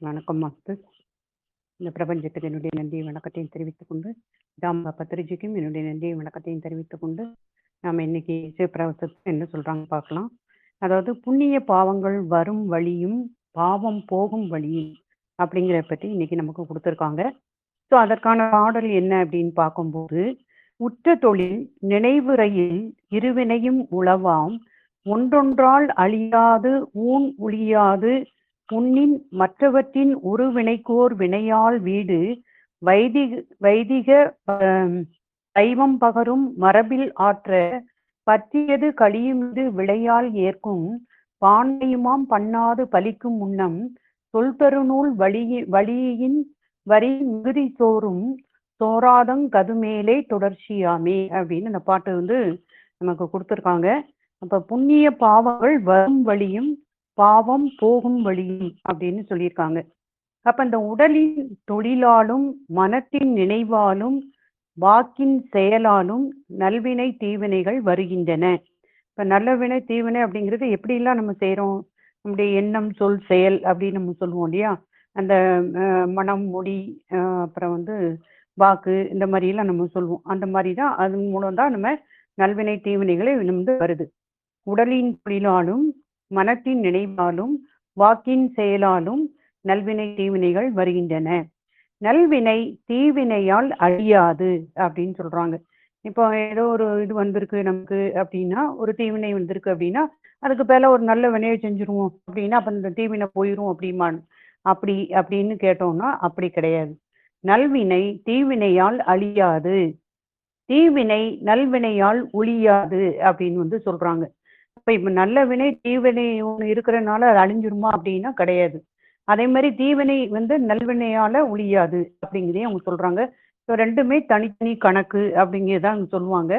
வணக்கம் மாஸ்டர். இந்த பிரபஞ்சத்துக்கு என்னுடைய நன்றி வணக்கத்தையும் தெரிவித்துக் கொண்டு தாம்பா பத்திரிஜிக்கும் என்னுடைய நன்றி வணக்கத்தையும் தெரிவித்துக் கொண்டு நாம் இன்னைக்கு சிவபிரவசத்தை என்ன சொல்றாங்க பார்க்கலாம். அதாவது புண்ணிய பாவங்கள் வரும் வழியும் பாவம் போகும் வழியும் அப்படிங்கிறத பற்றி இன்னைக்கு நமக்கு கொடுத்துருக்காங்க. ஸோ அதற்கான பாடல் என்ன அப்படின்னு பார்க்கும்போது உற்ற தொழில் நினைவுரையில் இருவினையும் உளவாம் ஒன்றொன்றால் அழியாது ஊன் ஒழியாது புண்ணின் மற்றவற்றின் உருவினைக்கோர் வினையால் வீடு வைதிக வைதிக தெய்வம் பகரும் மரபில் ஆற்ற பற்றியது கழியுமிது விளையால் ஏற்கும் பான்மையுமாம் பண்ணாது பலிக்கும் முன்னம் சொல் தருநூல் வழியி வழியின் வரி மிகுதி சோறும் சோராதங் கதுமேலே தொடர்ச்சியாமே அப்படின்னு அந்த பாட்டு வந்து நமக்கு கொடுத்துருக்காங்க. அப்ப புண்ணிய பாவங்கள் வரும் வழியும் பாவம் போகும் வழியும் அப்படின்னு சொல்லியிருக்காங்க. அப்ப இந்த உடலின் தொழிலாலும் மனத்தின் நினைவாலும் வாக்கின் செயலாலும் நல்வினை தீவினைகள் வருகின்றன. இப்ப நல்லவினை தீவினை அப்படிங்கிறது எப்படிலாம் நம்ம செய்யறோம் நம்முடைய எண்ணம் சொல் செயல் அப்படின்னு நம்ம சொல்லுவோம் இல்லையா? அந்த மனம் மொழி அப்புறம் வந்து வாக்கு இந்த மாதிரி எல்லாம் நம்ம சொல்லுவோம். அந்த மாதிரி தான் அது மூலம் தான் நம்ம நல்வினை தீவினைகளை வந்து வருது. உடலின் தொழிலாலும் மனத்தின் நினைவாலும் வாக்கின் செயலாலும் நல்வினை தீவினைகள் வருகின்றன. நல்வினை தீவினையால் அழியாது அப்படின்னு சொல்றாங்க. இப்போ ஏதோ ஒரு இது வந்திருக்கு நமக்கு அப்படின்னா ஒரு தீவினை வந்திருக்கு அப்படின்னா அதுக்கு பேல ஒரு நல்ல வினையை செஞ்சுருவோம் அப்படின்னா அப்ப இந்த தீவினை போயிரும் அப்படிமான். அப்படி அப்படின்னு கேட்டோம்னா அப்படி கிடையாது. நல்வினை தீவினையால் அழியாது. தீவினை நல்வினையால் ஒழியாது அப்படின்னு வந்து சொல்றாங்க. இப்ப இப்ப நல்ல வினை தீவினை ஒண்ணு இருக்கிறனால அது அழிஞ்சிருமா அப்படின்னா கிடையாது. அதே மாதிரி தீவினை வந்து நல்வினையால ஒழியாது அப்படிங்கிறதே அவங்க சொல்றாங்க. ஸோ ரெண்டுமே தனித்தனி கணக்கு அப்படிங்கிறதான் அவங்க சொல்லுவாங்க.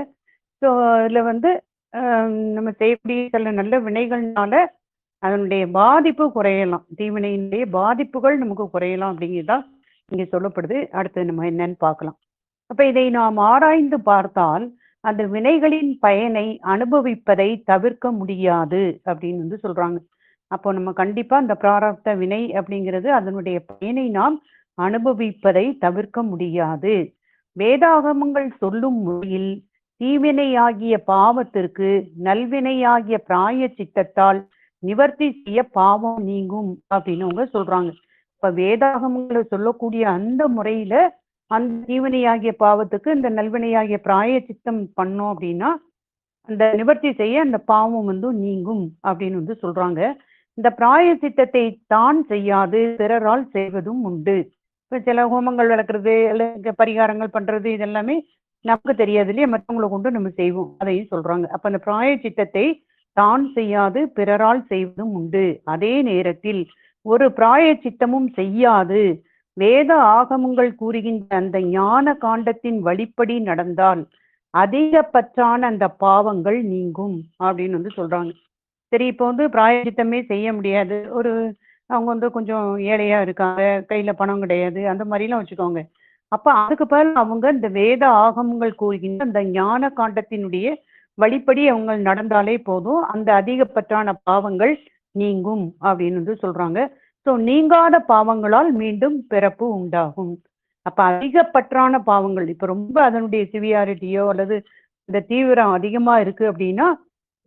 ஸோ இதுல வந்து ஆஹ், நம்ம செய்யக்கூடிய சில நல்ல வினைகள்னால அதனுடைய பாதிப்பு குறையலாம். தீவினையினுடைய பாதிப்புகள் நமக்கு குறையலாம் அப்படிங்கிறதான் இங்க சொல்லப்படுது. அடுத்து நம்ம என்னன்னு பார்க்கலாம். அப்ப இதை நாம் ஆராய்ந்து பார்த்தால் அந்த வினைகளின் பயனை அனுபவிப்பதை தவிர்க்க முடியாது அப்படின்னு வந்து சொல்றாங்க. அப்போ நம்ம கண்டிப்பா அந்த பிராரப்த வினை அப்படிங்கிறது அதனுடைய பயனை நாம் அனுபவிப்பதை தவிர்க்க முடியாது. வேதாகமங்கள் சொல்லும் மொழியில் தீவினையாகிய பாவத்திற்கு நல்வினையாகிய பிராய சித்தத்தால் நிவர்த்தி செய்ய பாவம் நீங்கும் அப்படின்னு அவங்க சொல்றாங்க. இப்ப வேதாகமங்களை சொல்லக்கூடிய அந்த முறையில அந்த ஜீவனையாகிய பாவத்துக்கு இந்த நல்வினையாகிய பிராய சித்தம் பண்ணோம் அப்படின்னா அந்த நிவர்த்தி செய்ய அந்த பாவம் வந்து நீங்கும் அப்படின்னு வந்து சொல்றாங்க. இந்த பிராய சித்தத்தை தான் செய்யாது பிறரால் செய்வதும் உண்டு. இப்போ சில ஹோமங்கள் வளர்க்குறது இல்லை பரிகாரங்கள் பண்றது இதெல்லாமே நமக்கு தெரியாது இல்லையா? மற்றவங்களை கொண்டு நம்ம செய்வோம் அதையும் சொல்றாங்க. அப்ப அந்த பிராய சித்தத்தை தான் செய்யாது பிறரால் செய்வதும் உண்டு. அதே நேரத்தில் ஒரு பிராய சித்தமும் செய்யாது. வேத ஆகமங்கள் கூறுகின்ற அந்த ஞான காண்டத்தின் வழிப்படி நடந்தால் அதிகப்பற்றான அந்த பாவங்கள் நீங்கும் அப்படின்னு வந்து சொல்றாங்க. சரி இப்போ வந்து பிராயஜித்தமே செய்ய முடியாது. ஒரு அவங்க வந்து கொஞ்சம் ஏழையா இருக்காங்க கையில பணம் கிடையாது அந்த மாதிரிலாம் வச்சுக்கோங்க. அப்ப அதுக்கு பதில் அவங்க இந்த வேத ஆகமங்கள் கூறுகின்ற அந்த ஞான காண்டத்தினுடைய வழிப்படி அவங்க நடந்தாலே போதும் அந்த அதிகப்பற்றான பாவங்கள் நீங்கும் அப்படின்னு வந்து சொல்றாங்க. ஸோ நீங்காத பாவங்களால் மீண்டும் பிறப்பு உண்டாகும். அப்ப அதிகப்பற்றான பாவங்கள் இப்ப ரொம்ப அதனுடைய சிவியாரிட்டியோ அல்லது இந்த தீவிரம் அதிகமா இருக்கு அப்படின்னா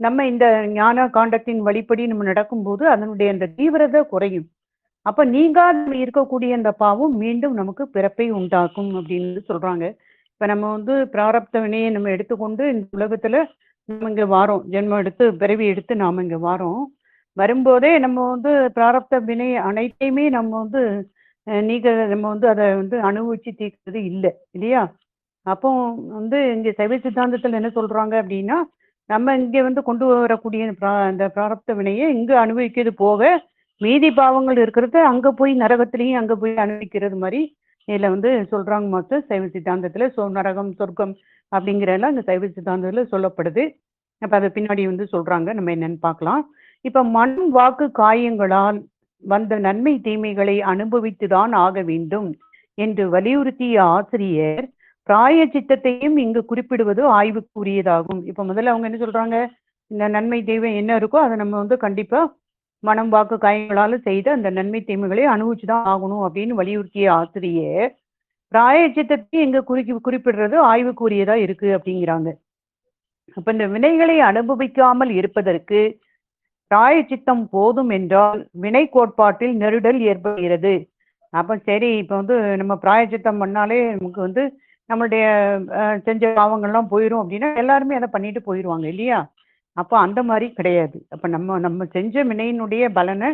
நம்ம இந்த ஞான காண்டத்தின் வழிப்படி நம்ம நடக்கும்போது அதனுடைய அந்த தீவிரத்தை குறையும். அப்ப நீங்காத இருக்கக்கூடிய அந்த பாவம் மீண்டும் நமக்கு பிறப்பை உண்டாக்கும் அப்படின்னு சொல்றாங்க. இப்ப நம்ம வந்து பிராரப்த வினையை நம்ம எடுத்துக்கொண்டு இந்த உலகத்துல நம்ம இங்க வாரோம். ஜென்மம் எடுத்து பிறவி எடுத்து நாம இங்க வாரோம். வரும்போதே நம்ம வந்து பிராரப்த வினை அனைத்தையுமே நம்ம வந்து நீக்க நம்ம வந்து அதை வந்து அனுபவிச்சு தீர்க்கிறது இல்லை இல்லையா? அப்போ வந்து இங்க சைவ சித்தாந்தத்தில் என்ன சொல்றாங்க அப்படின்னா நம்ம இங்க வந்து கொண்டு வரக்கூடிய பிரா- அந்த பிராரப்த வினையை இங்க அனுபவிக்கிறது போக மீதி பாவங்கள் இருக்கிறது அங்க போய் நரகத்திலையும் அங்க போய் அனுபவிக்கிறது மாதிரி இதுல வந்து சொல்றாங்க மொத்தம் சைவ சித்தாந்தத்துல சோ நரகம் சொர்க்கம் அப்படிங்கிறதெல்லாம் இந்த சைவ சித்தாந்தத்துல சொல்லப்படுது. அப்ப அதை பின்னாடி வந்து சொல்றாங்க. நம்ம என்னன்னு பார்க்கலாம். இப்ப மண் வாக்கு காயங்களால் வந்த நன்மை தீமைகளை அனுபவித்துதான் ஆக வேண்டும் என்று வலியுறுத்திய ஆசிரியர் பிராய சித்தத்தையும் இங்கு குறிப்பிடுவது ஆய்வுக்குரியதாகும். இப்ப முதல்ல அவங்க என்ன சொல்றாங்க? இந்த நன்மை தெய்வம் என்ன இருக்கோ அதை நம்ம வந்து கண்டிப்பா மனம் வாக்கு காயங்களால செய்து அந்த நன்மை தீமைகளை அனுபவிச்சுதான் ஆகணும் அப்படின்னு வலியுறுத்திய ஆசிரியர் பிராயச்சித்தத்தை எங்க குறி குறிப்பிடுறது ஆய்வுக்குரியதா இருக்கு அப்படிங்கிறாங்க. அப்ப இந்த வினைகளை அனுபவிக்காமல் இருப்பதற்கு பிராயச்சித்தம் போதும் என்றால் வினை கோட்பாட்டில் நெருடல் ஏற்படுகிறது. அப்ப சரி இப்ப வந்து நம்ம பிராயச்சித்தம் பண்ணாலே நமக்கு வந்து நம்மளுடைய செஞ்ச பாவங்கள்லாம் போயிடும் அப்படின்னா எல்லாருமே அதை பண்ணிட்டு போயிடுவாங்க இல்லையா? அப்போ அந்த மாதிரி கிடையாது. அப்ப நம்ம நம்ம செஞ்ச வினையினுடைய பலனை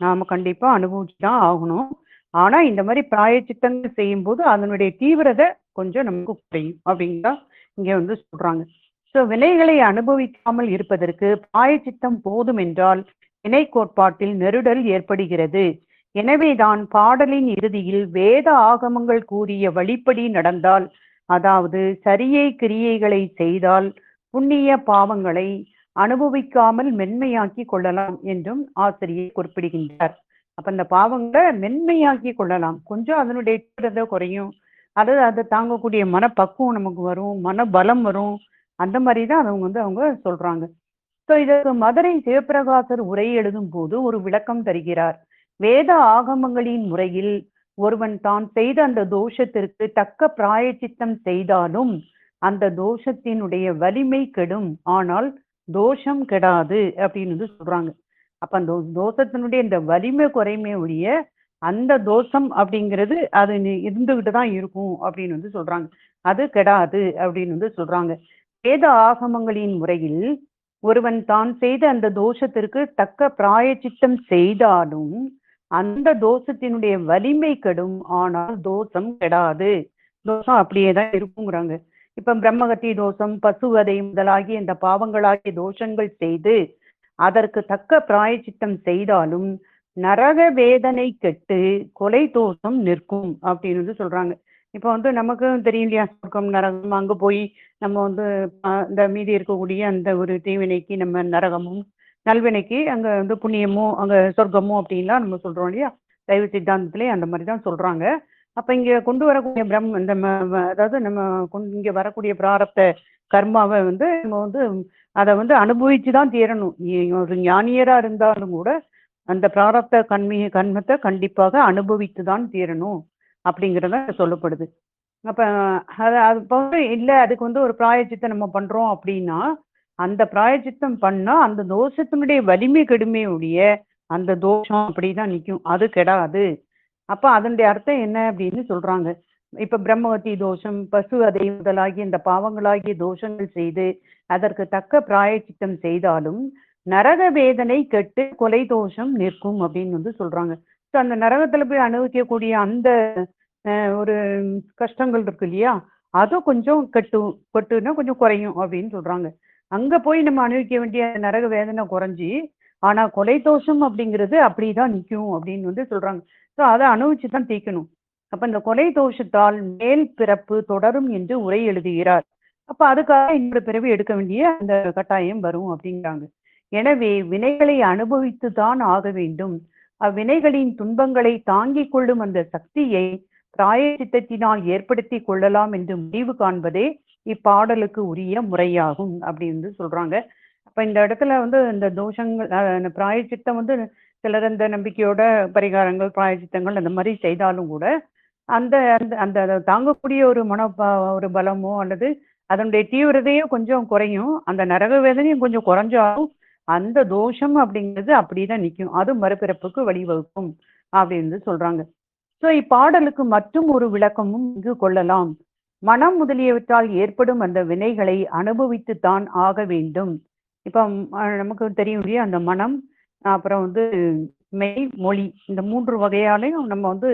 நாம கண்டிப்பா அனுபவிச்சு தான் ஆகணும். ஆனா இந்த மாதிரி பிராயச்சித்தங்கள் செய்யும்போது அதனுடைய தீவிரதை கொஞ்சம் நமக்கு குறையும் அப்படிங்கிறதா இங்க வந்து சொல்றாங்க. ஸோ வினைகளை அனுபவிக்காமல் இருப்பதற்கு பிராயச்சித்தம் போதும் என்றால் வினை கோட்பாட்டில் நெருடல் ஏற்படுகிறது. எனவேதான் பாடலின் இறுதியில் வேத ஆகமங்கள் கூறிய வழிப்படி நடந்தால் அதாவது சரியை கிரியைகளை செய்தால் புண்ணிய பாவங்களை அனுபவிக்காமல் மென்மையாக்கி கொள்ளலாம் என்றும் ஆசிரியர் குறிப்பிடுகின்றார். அப்ப இந்த பாவங்களை மென்மையாக்கி கொள்ளலாம். கொஞ்சம் அதனுடைய குறையும். அது அதை தாங்கக்கூடிய மனப்பக்குவம் நமக்கு வரும். மன பலம் வரும். அந்த மாதிரி தான் அவங்க வந்து அவங்க சொல்றாங்க. ஸோ இதற்கு மதுரை சிவபிரகாசர் உரை எழுதும் போது ஒரு விளக்கம் தருகிறார். வேத ஆகமங்களின் முறையில் ஒருவன் தான் செய்த அந்த தோஷத்திற்கு தக்க பிராயச்சித்தம் செய்தாலும் அந்த தோஷத்தினுடைய வலிமை கெடும். ஆனால் தோஷம் கெடாது அப்படின்னு வந்து சொல்றாங்க. அப்ப அந்த தோஷத்தினுடைய இந்த வலிமை குறைமை ஒழிய அந்த தோஷம் அப்படிங்கிறது அது இருந்துகிட்டு தான் இருக்கும் அப்படின்னு வந்து சொல்றாங்க. அது கெடாது அப்படின்னு வந்து சொல்றாங்க. வேத ஆகமங்களின் முறையில் ஒருவன் தான் செய்த அந்த தோஷத்திற்கு தக்க பிராயச்சித்தம் செய்தாலும் அந்த தோஷத்தினுடைய வலிமை கெடும். ஆனால் தோஷம் கெடாது. தோஷம் அப்படியே தான் இருக்குங்கிறாங்க. இப்ப பிரம்மகத்தி தோஷம் பசுவதை முதலாகிய இந்த பாவங்களாகிய தோஷங்கள் செய்து அதற்கு தக்க பிராயச்சித்தம் செய்தாலும் நரக வேதனை கெட்டு கொலை தோஷம் நிற்கும் அப்படின்னு வந்து சொல்றாங்க. இப்போ வந்து நமக்கும் தெரியும் இல்லையா சொர்க்கம் நரகம் அங்க போய் நம்ம வந்து இந்த மீதி இருக்கக்கூடிய அந்த ஒரு தீவினைக்கு நம்ம நரகமும் நல்வினைக்கு அங்க வந்து புண்ணியமும் அங்க சொர்க்கமும் அப்படின்லாம் நம்ம சொல்றோம் இல்லையா? தெய்வ சித்தாந்தத்திலே அந்த மாதிரி தான் சொல்றாங்க. அப்ப இங்க கொண்டு வரக்கூடிய பிரம் இந்த அதாவது நம்ம கொண்டு இங்க வரக்கூடிய பிராரப்த கர்மாவை வந்து நம்ம வந்து அதை வந்து அனுபவிச்சு தான் தீரணும் ஒரு ஞானியரா இருந்தாலும் கூட அந்த பிராரப்த கண்மி கர்மத்தை கண்டிப்பாக அனுபவித்து தான் தீரணும். அப்படிங்கிறத சொல்லப்படுது. அப்ப அது அது போக இல்லை அதுக்கு வந்து ஒரு பிராயச்சித்தை நம்ம பண்றோம் அப்படின்னா அந்த பிராயச்சித்தம் பண்ணா அந்த தோஷத்தினுடைய வலிமை கெடுமையுடைய அந்த தோஷம் அப்படிதான் நிற்கும் அது கெடாது. அப்ப அதனுடைய அர்த்தம் என்ன அப்படின்னு சொல்றாங்க. இப்ப பிரம்மவதி தோஷம் பசு அதை முதலாகி இந்த பாவங்களாகிய தோஷங்கள் செய்து அதற்கு தக்க பிராயச்சித்தம் செய்தாலும் நரக வேதனை கெட்டு கொலை தோஷம் நிற்கும் அப்படின்னு வந்து சொல்றாங்க. ஸோ அந்த நரகத்துல போய் அனுபவிக்கக்கூடிய அந்த அஹ், ஒரு கஷ்டங்கள் இருக்கு இல்லையா? அதுவும் கொஞ்சம் கெட்டும் கட்டுன்னா கொஞ்சம் குறையும் அப்படின்னு சொல்றாங்க. அங்க போய் நம்ம அனுபவிக்க வேண்டிய நரக வேதனை குறைஞ்சி ஆனா கொலை தோஷம் அப்படிங்கிறது அப்படிதான் நிற்கும் அப்படின்னு வந்து சொல்றாங்க. ஸோ அதை அனுபவிச்சு தான் தீர்க்கணும் அப்ப இந்த கொலை தோஷத்தால் மேல் பிறப்பு தொடரும் என்று உரை எழுதுகிறார். அப்ப அதுக்காக இன்னொரு பிறவி எடுக்க வேண்டிய அந்த கட்டாயம் வரும் அப்படிங்கிறாங்க. எனவே வினைகளை அனுபவித்து தான் ஆக வேண்டும். அவ்வினைகளின் துன்பங்களை தாங்கிக் கொள்ளும் அந்த சக்தியை பிராயச்சித்தத்தினால் ஏற்படுத்தி கொள்ளலாம் என்று முடிவு காண்பதே இப்பாடலுக்கு உரிய முறையாகும் அப்படின்னு சொல்றாங்க. அப்ப இந்த இடத்துல வந்து இந்த தோஷங்கள் அஹ், சித்தம் வந்து சிலர் அந்த நம்பிக்கையோட பரிகாரங்கள் பிராயச்சித்தங்கள் அந்த மாதிரி செய்தாலும் கூட அந்த அந்த அந்த அதை தாங்கக்கூடிய ஒரு மன ஒரு பலமோ அல்லது அதனுடைய தீவிரதையோ கொஞ்சம் குறையும். அந்த நரக வேதனையும் கொஞ்சம் குறைஞ்சாலும் அந்த தோஷம் அப்படிங்கிறது அப்படிதான் நிற்கும் அது மறுபிறப்புக்கு வழிவகுக்கும் அப்படின்னு சொல்றாங்க. ஸோ இப்பாடலுக்கு மற்றும் ஒரு விளக்கமும் இங்கு கொள்ளலாம். மனம் முதலியவற்றால் ஏற்படும் அந்த வினைகளை அனுபவித்து தான் ஆக வேண்டும். இப்போ நமக்கு தெரியும் இல்லையா? அந்த மனம் அப்புறம் வந்து மெய் மொழி இந்த மூன்று வகையாலையும் நம்ம வந்து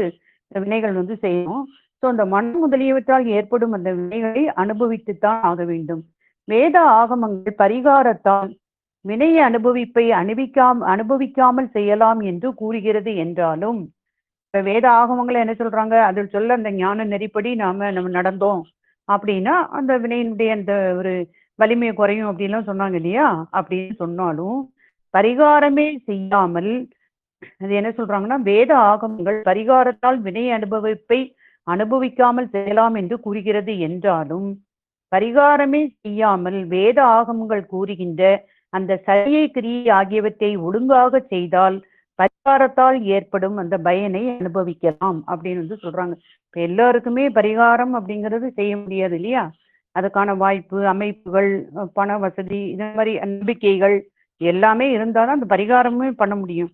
வினைகள் வந்து செய்யணும். ஸோ அந்த மனம் முதலியவற்றால் ஏற்படும் அந்த வினைகளை அனுபவித்துத்தான் ஆக வேண்டும். வேத ஆகமங்கள் பரிகாரத்தால் வினைய அனுபவிப்பை அனுபவிக்காம அனுபவிக்காமல் செய்யலாம் என்று கூறுகிறது என்றாலும் இப்ப வேத ஆகமங்களை என்ன சொல்றாங்க? அதில் சொல்ல அந்த ஞான நெறிப்படி நாம நம்ம நடந்தோம் அப்படின்னா அந்த வினையினுடைய அந்த ஒரு வலிமை குறையும் அப்படின்லாம் சொன்னாங்க இல்லையா? அப்படின்னு சொன்னாலும் பரிகாரமே செய்யாமல் அது என்ன சொல்றாங்கன்னா வேத ஆகமங்கள் பரிகாரத்தால் வினை அனுபவிப்பை அனுபவிக்காமல் செய்யலாம் என்று கூறுகிறது என்றாலும் பரிகாரமே செய்யாமல் வேத ஆகமங்கள் கூறுகின்ற அந்த சரியை கிரியை ஆகியவற்றை ஒழுங்காக செய்தால் பரிகாரத்தால் ஏற்படும் அந்த பயனை அனுபவிக்கலாம் அப்படின்னு வந்து சொல்றாங்க. இப்ப எல்லாருக்குமே பரிகாரம் அப்படிங்கிறது செய்ய முடியாது இல்லையா? அதுக்கான வாய்ப்பு அமைப்புகள் பண வசதி இந்த மாதிரி நம்பிக்கைகள் எல்லாமே இருந்தாதான் அந்த பரிகாரமே பண்ண முடியும்.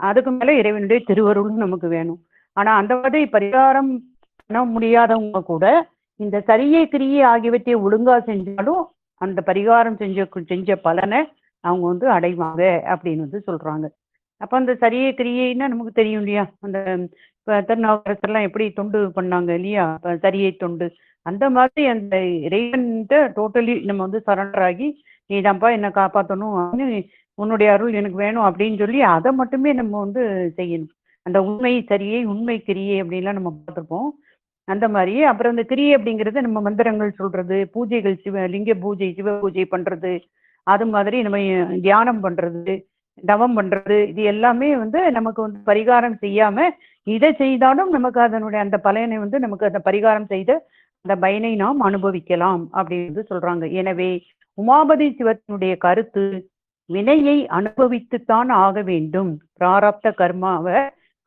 அதுக்கு மேல இறைவனுடைய திருவருளும் நமக்கு வேணும். ஆனா அந்த மாதிரி பரிகாரம் பண்ண முடியாதவங்க கூட இந்த சரியை கிரியை ஆகியவற்றை ஒழுங்கா செஞ்சாலும் அந்த பரிகாரம் செஞ்ச செஞ்ச பலனை அவங்க வந்து அடைவாங்க அப்படின்னு வந்து சொல்றாங்க. அப்ப அந்த சரியை கிரியைன்னா நமக்கு தெரியும் இல்லையா? அந்த இப்ப திருநாவுக்கரசர்லாம் எப்படி தொண்டு பண்ணாங்க இல்லையா? சரியை தொண்டு. அந்த மாதிரி அந்த இறைவன்கிட்ட டோட்டலி நம்ம வந்து சரண்டர் ஆகி நீதான்ப்பா என்னை காப்பாற்றணும் அப்படின்னு உன்னுடைய அருள் எனக்கு வேணும் அப்படின்னு சொல்லி அதை மட்டுமே நம்ம வந்து செய்யணும். அந்த உண்மை சரியை உண்மை கிரியை அப்படின்லாம் நம்ம பார்த்துருப்போம். அந்த மாதிரி அப்புறம் இந்த கிரி அப்படிங்கிறது நம்ம மந்திரங்கள் சொல்றது பூஜைகள் சிவ லிங்க பூஜை சிவ பூஜை பண்றது அது மாதிரி நம்ம தியானம் பண்றது தவம் பண்றது இது எல்லாமே வந்து நமக்கு வந்து பரிகாரம் செய்யாம இதை செய்தாலும் நமக்கு அதனுடைய அந்த பலனை வந்து நமக்கு அந்த பரிகாரம் செய்து அந்த பயனை நாம் அனுபவிக்கலாம் அப்படின்னு சொல்றாங்க. எனவே உமாபதி சிவத்தினுடைய கருத்து வினையை அனுபவித்துத்தான் ஆக வேண்டும். பிராரப்த கர்மாவை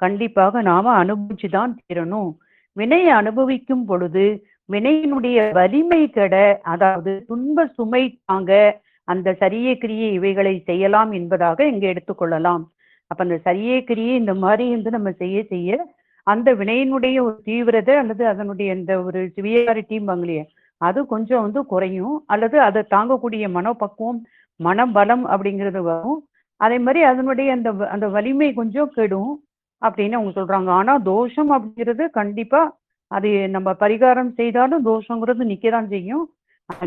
கண்டிப்பாக நாம அனுபவிச்சுதான் தீரணும். வினையை அனுபவிக்கும் பொழுது வினையினுடைய வலிமை கெட அதாவது துன்ப சுமை தாங்க அந்த சரிய கிரியை இவைகளை செய்யலாம் என்பதாக இங்க எடுத்துக்கொள்ளலாம் அப்ப அந்த சரிய கிரியை இந்த மாதிரி வந்து நம்ம செய்ய செய்ய அந்த வினையினுடைய ஒரு தீவிரதை அல்லது அதனுடைய இந்த ஒரு சிவியாரிட்டியும் அது கொஞ்சம் வந்து குறையும். அல்லது அதை தாங்கக்கூடிய மனப்பக்குவம் மனபலம் அப்படிங்கிறது வரும். அதே மாதிரி அதனுடைய அந்த வ- அந்த வலிமை கொஞ்சம் கெடும். அப்படின்னு அவங்க சொல்றாங்க. ஆனா தோஷம் அப்படிங்கிறது கண்டிப்பா அது நம்ம பரிகாரம் செய்தாலும் தோஷங்கிறது நிக்கதான் செய்யும்.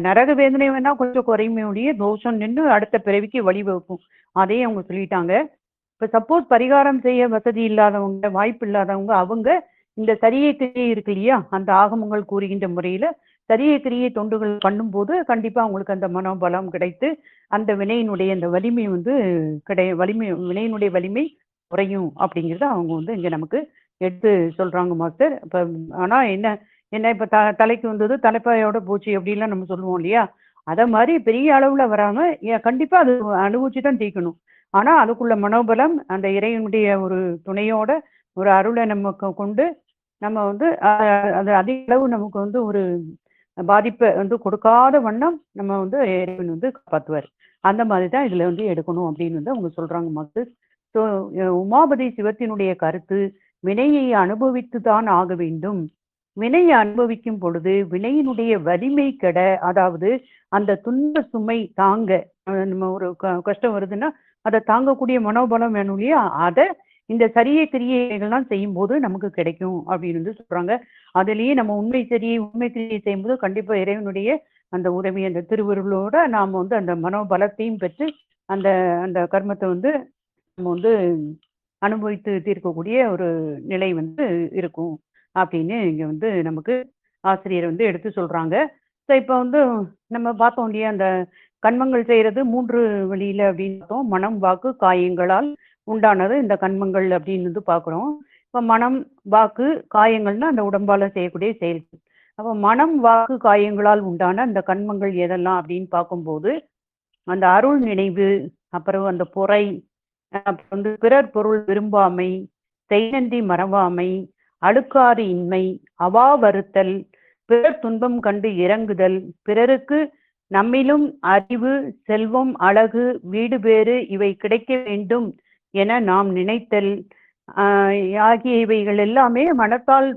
நரக வேதனை வேணா கொஞ்சம் குறையுமே ஒழிய தோஷம் நின்று அடுத்த பிறவிக்கு வழிவகுக்கும் அதையும் அவங்க சொல்லிட்டாங்க. இப்ப சப்போஸ் பரிகாரம் செய்ய வசதி இல்லாதவங்க வாய்ப்பு இல்லாதவங்க அவங்க இந்த சரியை கிரியை இருக்கு இல்லையா? அந்த ஆகமங்கள் கூறுகின்ற முறையில சரியை கிரியை தொண்டுகள் பண்ணும்போது கண்டிப்பா அவங்களுக்கு அந்த மனோபலம் கிடைத்து அந்த வினையினுடைய அந்த வலிமை வந்து கிடை வலிமை வினையினுடைய வலிமை குறையும் அப்படிங்கிறத அவங்க வந்து இங்கே நமக்கு எடுத்து சொல்கிறாங்க மாஸ்டர். இப்போ ஆனால் என்ன என்ன இப்போ த தலைக்கு வந்தது தலைப்பாயோட போச்சு அப்படின்லாம் நம்ம சொல்லுவோம் இல்லையா? அதை மாதிரி பெரிய அளவில் வராம கண்டிப்பாக அது அனுபவிச்சு தான் தீர்க்கணும். ஆனால் அதுக்குள்ள மனோபலம் அந்த இறைவனுடைய ஒரு துணையோட ஒரு அருளை நமக்கு கொண்டு நம்ம வந்து அது அதிக அளவு நமக்கு வந்து ஒரு பாதிப்பை வந்து கொடுக்காத வண்ணம் நம்ம வந்து இறைவன் வந்து காப்பாற்றுவார் அந்த மாதிரி தான் இதுல வந்து எடுக்கணும் அப்படின்னு வந்து அவங்க சொல்றாங்க மாஸ்டர். ஸோ உமாபதி சிவத்தினுடைய கருத்து வினையை அனுபவித்துதான் ஆக வேண்டும். வினையை அனுபவிக்கும் பொழுது வினையினுடைய வலிமை கெட அதாவது அந்த துன்ப சுமை தாங்க நம்ம ஒரு க- கஷ்டம் வருதுன்னா அதை தாங்கக்கூடிய மனோபலம் வேணும் இல்லையா? அதை இந்த சரிய கிரியைகள்லாம் செய்யும்போது நமக்கு கிடைக்கும் அப்படின்னு வந்து சொல்றாங்க. அதுலயே நம்ம உண்மை சரியை உண்மை கிரியை செய்யும்போது கண்டிப்பா இறைவனுடைய அந்த உதவி அந்த திருவருளோட நாம் வந்து அந்த மனோபலத்தையும் பெற்று அந்த அந்த கர்மத்தை வந்து நம்ம வந்து அனுபவித்து தீர்க்கக்கூடிய ஒரு நிலை வந்து இருக்கும் அப்படின்னு இங்க வந்து நமக்கு ஆசிரியர் வந்து எடுத்து சொல்றாங்க. ஸோ இப்போ வந்து நம்ம பார்த்தோம் இல்லையா அந்த கண்மங்கள் செய்யறது மூன்று வழியில அப்படின்னு பார்த்தோம். மனம் வாக்கு காயங்களால் உண்டானது இந்த கண்மங்கள் அப்படின்னு வந்து பார்க்குறோம். இப்போ மனம் வாக்கு காயங்கள்னா அந்த உடம்பால் செய்யக்கூடிய செயல்கள் அப்போ மனம் வாக்கு காயங்களால் உண்டான அந்த கண்மங்கள் எதெல்லாம் அப்படின்னு பார்க்கும்போது அந்த அருள் நினைவு அப்புறம் அந்த பொறை அப்புறம் வந்து பிறர் பொருள் விரும்பாமை தெய்நந்தி மறவாமை அழுக்காறு இன்மை அவா வருத்தல் பிறர் துன்பம் கண்டு இறங்குதல் பிறருக்கு நம்மிலும் அறிவு செல்வம் அழகு வீடு பேறு இவை கிடைக்க வேண்டும் என நாம் நினைத்தல் ஆஹ் ஆகிய இவைகள் எல்லாமே மனத்தால்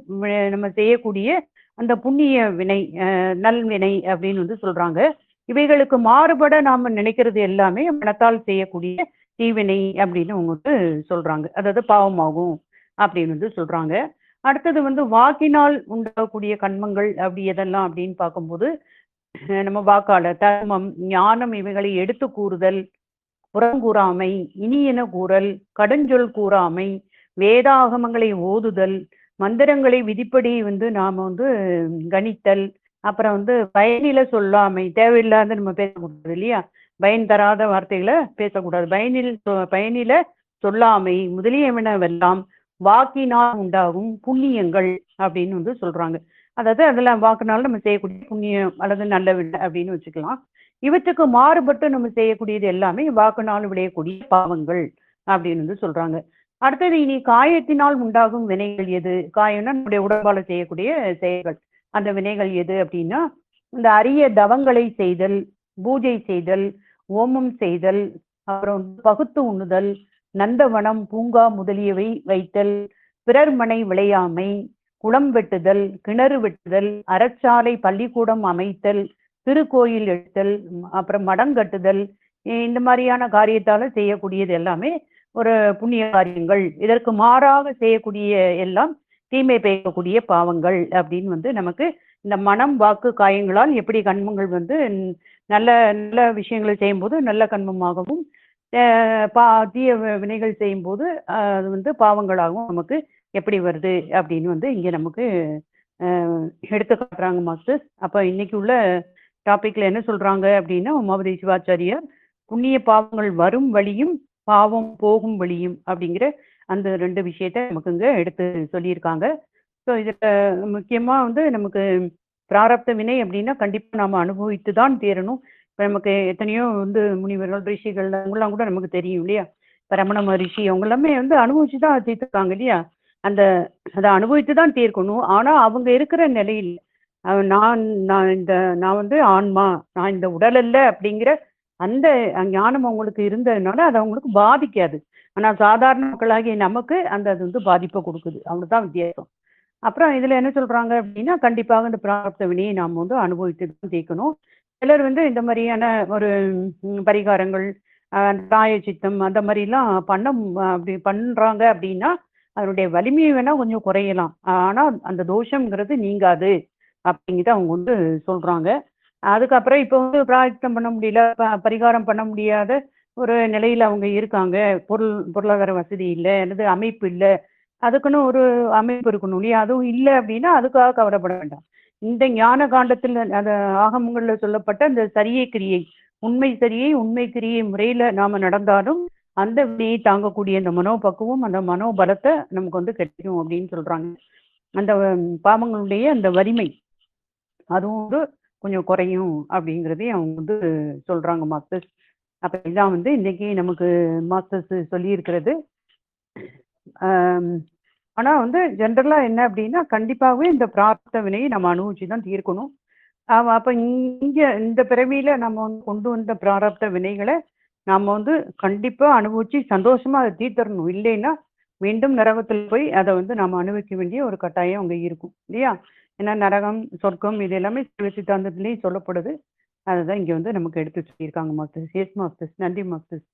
நம்ம செய்யக்கூடிய அந்த புண்ணிய வினை நல்வினை அப்படின்னு வந்து சொல்றாங்க. இவைகளுக்கு மாறுபட நாம நினைக்கிறது எல்லாமே மனத்தால் செய்யக்கூடிய தீவினை அப்படின்னு அவங்க வந்து சொல்றாங்க. அதாவது பாவமாகும் அப்படின்னு வந்து சொல்றாங்க. அடுத்தது வந்து வாக்கினால் உண்டாகக்கூடிய கண்மங்கள் அப்படி எதெல்லாம் அப்படின்னு பார்க்கும்போது நம்ம வாக்காளர் தர்மம் ஞானம் இவைகளை எடுத்து கூறுதல் புறங்கூறாமை இனியன கூறல் கடுஞ்சொல் கூறாமை வேதாகமங்களை ஓதுதல் மந்திரங்களை விதிப்படி வந்து நாம வந்து கணித்தல் அப்புறம் வந்து பயனில சொல்லாமை தேவையில்லாத நம்ம பேசக்கூடாது இல்லையா? பயன் தராத வார்த்தைகளை பேசக்கூடாது. பயனில் சொ- பயனில சொல்லாமை முதலியவனவெல்லாம் வாக்கினால் உண்டாகும் புண்ணியங்கள் அப்படின்னு வந்து சொல்றாங்க. அதாவது அதெல்லாம் வாக்குனால நம்ம செய்யக்கூடிய புண்ணியம் அல்லது நல்ல வினை அப்படின்னு வச்சுக்கலாம். இவற்றுக்கு மாறுபட்டு நம்ம செய்யக்கூடியது எல்லாமே வாக்குனால் விளையக்கூடிய பாவங்கள் அப்படின்னு வந்து சொல்றாங்க. அடுத்தது இனி காயத்தினால் உண்டாகும் வினைகள் எது? காயம்னா நம்முடைய உடம்பால செய்யக்கூடிய செயல்கள். அந்த வினைகள் எது அப்படின்னா இந்த அரிய தவங்களை செய்தல் பூஜை செய்தல் ஓமம் செய்தல் அப்புறம் பகுத்து உண்ணுதல் நந்தவனம் பூங்கா முதலியவை வைத்தல் பிறர் மனை விளையாமை குளம் வெட்டுதல் கிணறு வெட்டுதல் அறச்சாலை பள்ளிக்கூடம் அமைத்தல் திருக்கோயில் எடுத்தல் அப்புறம் மடங்கட்டுதல் இந்த மாதிரியான காரியத்தால செய்யக்கூடியது எல்லாமே ஒரு புண்ணிய காரியங்கள். இதற்கு மாறாக செய்யக்கூடிய எல்லாம் தீமை பெய்யக்கூடிய பாவங்கள் அப்படின்னு வந்து நமக்கு இந்த மனம் வாக்கு காயங்களால் எப்படி கண்மங்கள் வந்து நல்ல நல்ல விஷயங்களை செய்யும்போது நல்ல கண்மமாகவும் பா தீய வி- வினைகள் செய்யும்போது அது வந்து பாவங்களாகவும் நமக்கு எப்படி வருது அப்படின்னு வந்து இங்கே நமக்கு எடுத்து காட்டுறாங்க மாஸ்டர். அப்போ இன்னைக்கு உள்ள டாபிக்ல என்ன சொல்றாங்க அப்படின்னா உமாபதி சிவாச்சாரியார் புண்ணிய பாவங்கள் வரும் வழியும் பாவம் போகும் வழியும் அப்படிங்கிற அந்த ரெண்டு விஷயத்த நமக்கு இங்கே எடுத்து சொல்லியிருக்காங்க. ஸோ இதில் முக்கியமாக வந்து நமக்கு பிராரப்த வினை அப்படின்னா கண்டிப்பா நாம அனுபவித்து தான் தீரணும் இப்ப நமக்கு எத்தனையோ வந்து முனிவர்கள் ரிஷிகள் அவங்கெல்லாம் கூட நமக்கு தெரியும் இல்லையா? இப்ப ரமண மகரிஷி அவங்க எல்லாமே வந்து அனுபவிச்சு தான் தீர்த்துருக்காங்க இல்லையா? அந்த அதை அனுபவித்து தான் தீர்க்கணும். ஆனா அவங்க இருக்கிற நிலையில் நான் நான் இந்த நான் வந்து ஆன்மா நான் இந்த உடல் அல்ல அப்படிங்கிற அந்த ஞானம் அவங்களுக்கு இருந்ததுனால அது அவங்களுக்கு பாதிக்காது. ஆனா சாதாரண மக்களாகிய நமக்கு அந்த அது வந்து பாதிப்பை கொடுக்குது. அவ்வளவுதான் வித்தியாசம். அப்புறம் இதுல என்ன சொல்றாங்க அப்படின்னா கண்டிப்பாக இந்த பிராரப்த வினையை நாம் வந்து அனுபவித்து தான் தீர்க்கணும். சிலர் வந்து இந்த மாதிரியான ஒரு பரிகாரங்கள் அஹ், தாய சித்தம் அந்த மாதிரிலாம் பண்ண அப்படி பண்றாங்க அப்படின்னா அதனுடைய வலிமையை வேணா கொஞ்சம் குறையலாம். ஆனா அந்த தோஷம்ங்கிறது நீங்காது அப்படிங்கிறத அவங்க வந்து சொல்றாங்க. அதுக்கப்புறம் இப்போ வந்து பிராயத்தம் பண்ண முடியல ப- பரிகாரம் பண்ண முடியாத ஒரு நிலையில அவங்க இருக்காங்க. பொருள் பொருளாதார வசதி இல்லை அல்லது அமைப்பு இல்லை. அதுக்குன்னு ஒரு அமைப்பு இருக்கணும் இல்லையா? அதுவும் இல்லை அப்படின்னா அதுக்காக கவலைப்பட வேண்டாம். இந்த ஞான காண்டத்தில் அந்த ஆகமங்களில் சொல்லப்பட்ட அந்த சரியை கிரியை உண்மை சரியை உண்மை கிரியை முறையில் நாம் நடந்தாலும் அந்த வினையை தாங்கக்கூடிய அந்த மனோபக்குவம் அந்த மனோபலத்தை நமக்கு வந்து கிடைக்கும் அப்படின்னு சொல்றாங்க. அந்த பாவங்களுடைய அந்த வலிமை அதுவும் வந்து கொஞ்சம் குறையும் அப்படிங்கிறதையும் அவங்க வந்து சொல்றாங்க மாஸ்டர்ஸ். அப்ப இதான் வந்து இன்னைக்கு நமக்கு மாஸ்டர்ஸ் சொல்லியிருக்கிறது. ஆனா வந்து ஜென்ரலா என்ன அப்படின்னா கண்டிப்பாகவே இந்த பிரார்த்த வினையை நம்ம அனுபவிச்சு தான் தீர்க்கணும். ஆமா, அப்ப இங்க இந்த பிறவியில நம்ம வந்து கொண்டு வந்த பிராரப்த வினைகளை நாம வந்து கண்டிப்பா அனுபவிச்சு சந்தோஷமா அதை தீர்த்தரணும். இல்லைன்னா மீண்டும் நரகத்தில் போய் அதை வந்து நாம அனுபவிக்க வேண்டிய ஒரு கட்டாயம் அங்க இருக்கும். இல்லையா? ஏன்னா நரகம் சொர்க்கம் இது எல்லாமே சிவ சித்தாந்தத்திலேயும் சொல்லப்படுது. அதுதான் இங்க வந்து நமக்கு எடுத்து சொல்லியிருக்காங்க மாஸ்டர்ஸ் எஸ் மாஸ்டர்ஸ். நன்றி மாஸ்டர்ஸ்.